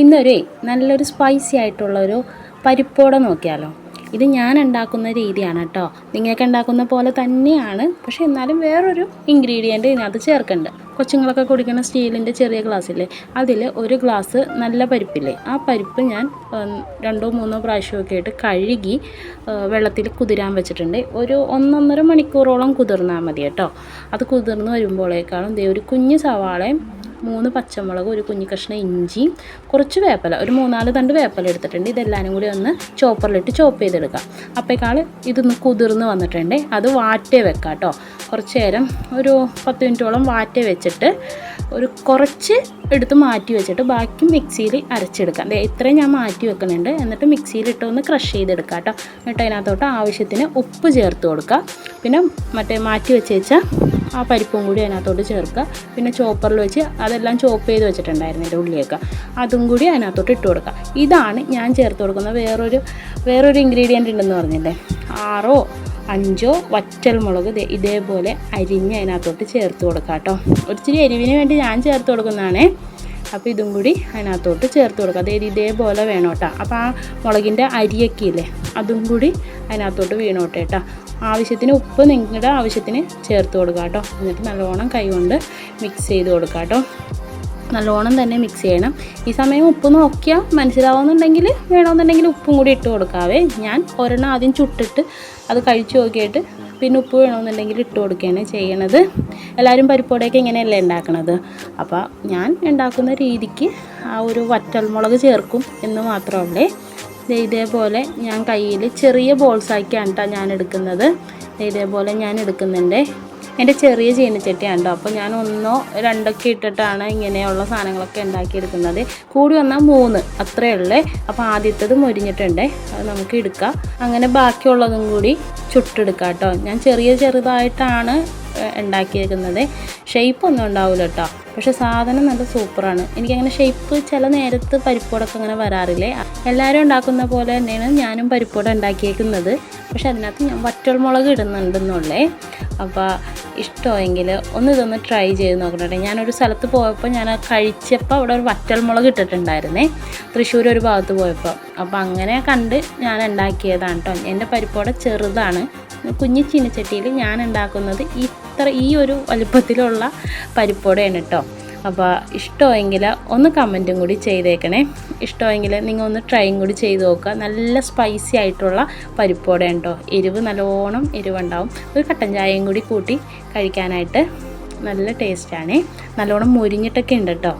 ഇന്നൊരു നല്ലൊരു സ്പൈസി ആയിട്ടുള്ളൊരു പരിപ്പോട നോക്കിയാലോ. ഇത് ഞാൻ ഉണ്ടാക്കുന്ന രീതിയാണ് കേട്ടോ നിങ്ങൾക്ക് ഉണ്ടാക്കുന്ന പോലെ തന്നെയാണ്. പക്ഷേ എന്നാലും വേറൊരു ഇൻഗ്രീഡിയന്റ് ഇതിനകത്ത് ചേർക്കുന്നുണ്ട് കൊച്ചുങ്ങളൊക്കെ കുടിക്കുന്ന സ്റ്റീലിന്റെ ചെറിയ ഗ്ലാസ്സില്ലേ അതിൽ ഒരു ഗ്ലാസ് നല്ല പരിപ്പില്ലേ? ആ പരിപ്പ് ഞാൻ രണ്ടോ മൂന്നോ പ്രാവശ്യമൊക്കെ ആയിട്ട് കഴുകി വെള്ളത്തിൽ കുതിരാൻ വെച്ചിട്ടുണ്ട്. ഒരു ഒന്നൊന്നര മണിക്കൂറോളം കുതിർന്നാൽ മതി കേട്ടോ അത് കുതിർന്ന് വരുമ്പോഴേക്കാളും ദേ ഒരു കുഞ്ഞ് സവാളയും മൂന്ന് പച്ചമുളക് ഒരു കുഞ്ഞു ഇഞ്ചിയും കുറച്ച് വേപ്പല ഒരു മൂന്നാൽ തണ്ട് വേപ്പല എടുത്തിട്ടുണ്ട്. ഇതെല്ലാവരും കൂടി ഒന്ന് ചോപ്പറിലിട്ട് ചോപ്പ് ചെയ്തെടുക്കാം. അപ്പോഴേക്കാൾ ഇതൊന്ന് കുതിർന്ന് വന്നിട്ടുണ്ട്. അത് വാറ്റേ വെക്കാം കേട്ടോ കുറച്ച് നേരം ഒരു പത്ത് മിനിറ്റോളം വാറ്റേ വെച്ചിട്ട് ഒരു കുറച്ച് എടുത്ത് മാറ്റി വെച്ചിട്ട് ബാക്കി മിക്സിയിൽ അരച്ചെടുക്കാം. അതെ ഇത്രയും ഞാൻ മാറ്റി വെക്കുന്നുണ്ട്. എന്നിട്ട് മിക്സിയിലിട്ട് ഒന്ന് ക്രഷ് ചെയ്തെടുക്കാം കേട്ടോ എന്നിട്ട് അതിനകത്തോട്ട് ആവശ്യത്തിന് ഉപ്പ് ചേർത്ത് കൊടുക്കുക പിന്നെ മറ്റേ മാറ്റി വെച്ചേച്ച ആ പരിപ്പും കൂടി അതിനകത്തോട്ട് ചേർക്കുക. പിന്നെ ചോപ്പറിൽ വെച്ച് അതെല്ലാം ചോപ്പ് ചെയ്ത് വെച്ചിട്ടുണ്ടായിരുന്നു എന്റെ ഉള്ളിയൊക്കെ അതും കൂടി അതിനകത്തോട്ട് ഇട്ട് കൊടുക്കുക. ഇതാണ് ഞാൻ ചേർത്ത് കൊടുക്കുന്ന വേറൊരു വേറൊരു ഇൻഗ്രീഡിയന്റ് ഉണ്ടെന്ന് പറഞ്ഞില്ലേ? ആറോ അഞ്ചോ വറ്റൽ മുളക് ദേ ഇതേപോലെ അരിഞ്ഞ് അതിനകത്തോട്ട് ചേർത്ത് കൊടുക്കുക കേട്ടോ. ഒരിച്ചിരി എരിവിന് വേണ്ടി ഞാൻ ചേർത്ത് കൊടുക്കുന്നതാണേ. അപ്പോൾ ഇതും കൂടി അതിനകത്തോട്ട് ചേർത്ത് കൊടുക്കുക. അതായത് ഇതേപോലെ വേണം അപ്പോൾ ആ മുളകിന്റെ അരിയൊക്കെ ഇല്ലേ അതും കൂടി അതിനകത്തോട്ട് വീണോട്ടെ കേട്ടോ. ആവശ്യത്തിന് ഉപ്പ് നിങ്ങളുടെ ആവശ്യത്തിന് ചേർത്ത് കൊടുക്കുക കേട്ടോ. എന്നിട്ട് നല്ലോണം കൈകൊണ്ട് മിക്സ് ചെയ്ത് കൊടുക്കുക കേട്ടോ. നല്ലോണം തന്നെ മിക്സ് ചെയ്യണം. ഈ സമയം ഉപ്പ് നോക്കിയാൽ മനസ്സിലാവുന്നുണ്ടെങ്കിൽ വേണമെന്നുണ്ടെങ്കിൽ ഉപ്പും കൂടി ഇട്ട് കൊടുക്കാവേ. ഞാൻ ഒരെണ്ണം ആദ്യം ചുട്ടിട്ട് അത് കഴിച്ചു നോക്കിയിട്ട് പിന്നെ ഉപ്പ് വേണമെന്നുണ്ടെങ്കിൽ ഇട്ട് കൊടുക്കുകയാണ് ചെയ്യണത്. എല്ലാവരും പരിപ്പോടെയൊക്കെ ഇങ്ങനെയല്ലേ ഉണ്ടാക്കണത്? അപ്പോൾ ഞാൻ ഉണ്ടാക്കുന്ന രീതിക്ക് ആ ഒരു വറ്റൽമുളക് ചേർക്കും എന്ന് മാത്രമല്ലേ ഇതേപോലെ ഞാൻ കയ്യിൽ ചെറിയ ബോൾസാക്കിയാണ് കേട്ടോ ഞാൻ എടുക്കുന്നത്. ഇതേപോലെ ഞാൻ എടുക്കുന്നുണ്ട്. എന്റെ ചെറിയ ചീനച്ചട്ടിയാണ് കേട്ടോ അപ്പോൾ ഞാൻ ഒന്നോ രണ്ടൊക്കെ ഇട്ടിട്ടാണ് ഇങ്ങനെയുള്ള സാധനങ്ങളൊക്കെ ഉണ്ടാക്കിയെടുക്കുന്നത്. കൂടി വന്നാൽ മൂന്ന് അത്രയേ ഉള്ളേ. അപ്പോൾ ആദ്യത്തേത് മുരിഞ്ഞിട്ടുണ്ട്. അത് നമുക്ക് എടുക്കാം. അങ്ങനെ ബാക്കിയുള്ളതും കൂടി ചുട്ടെടുക്കാം കേട്ടോ ഞാൻ ചെറിയ ചെറുതായിട്ടാണ് ഏഹ്, ഉണ്ടാക്കിയേക്കുന്നത്. ഷേപ്പ് ഒന്നും ഉണ്ടാവില്ല കേട്ടോ പക്ഷെ സാധനം നല്ല സൂപ്പറാണ്. എനിക്കങ്ങനെ ഷേപ്പ് ചില നേരത്ത് പരിപ്പോടൊക്കെ അങ്ങനെ വരാറില്ലേ. എല്ലാവരും ഉണ്ടാക്കുന്ന പോലെ തന്നെയാണ് ഞാനും പരിപ്പോട ഉണ്ടാക്കിയേക്കുന്നത്. പക്ഷെ അതിനകത്ത് ഞാൻ വറ്റൽമുളക് ഇടുന്നുണ്ടെന്നുള്ളേ. അപ്പോൾ ഇഷ്ടമെങ്കിൽ ഒന്ന് ഇതൊന്ന് ട്രൈ ചെയ്ത് നോക്കണേ ഞാനൊരു സ്ഥലത്ത് പോയപ്പോൾ ഞാൻ കഴിച്ചപ്പോൾ അവിടെ ഒരു വറ്റൽമുളക് ഇട്ടിട്ടുണ്ടായിരുന്നേ. തൃശ്ശൂർ ഒരു ഭാഗത്ത് പോയപ്പോൾ. അപ്പോൾ അങ്ങനെ കണ്ട് ഞാൻ ഉണ്ടാക്കിയതാണ് കേട്ടോ എന്റെ പരിപ്പോടെ ചെറുതാണ്. കുഞ്ഞു ചീനച്ചട്ടിയിൽ ഞാൻ ഉണ്ടാക്കുന്നത് ഇത്ര ഈ ഒരു വലുപ്പത്തിലുള്ള പരിപ്പോടെയാണ് കേട്ടോ അപ്പോൾ ഇഷ്ടമെങ്കിൽ ഒന്ന് കമന്റും കൂടി ചെയ്തേക്കണേ. ഇഷ്ടമെങ്കിൽ നിങ്ങൾ ഒന്ന് ട്രൈയും കൂടി ചെയ്ത് നോക്കുക. നല്ല സ്പൈസി ആയിട്ടുള്ള പരിപ്പോടെ ഉണ്ടോ എരിവ് നല്ലോണം എരിവുണ്ടാവും. ഒരു കട്ടൻ ചായയും കൂടി കൂട്ടി കഴിക്കാനായിട്ട് നല്ല ടേസ്റ്റാണേ നല്ലോണം മുരിഞ്ഞിട്ടൊക്കെ ഉണ്ട് കേട്ടോ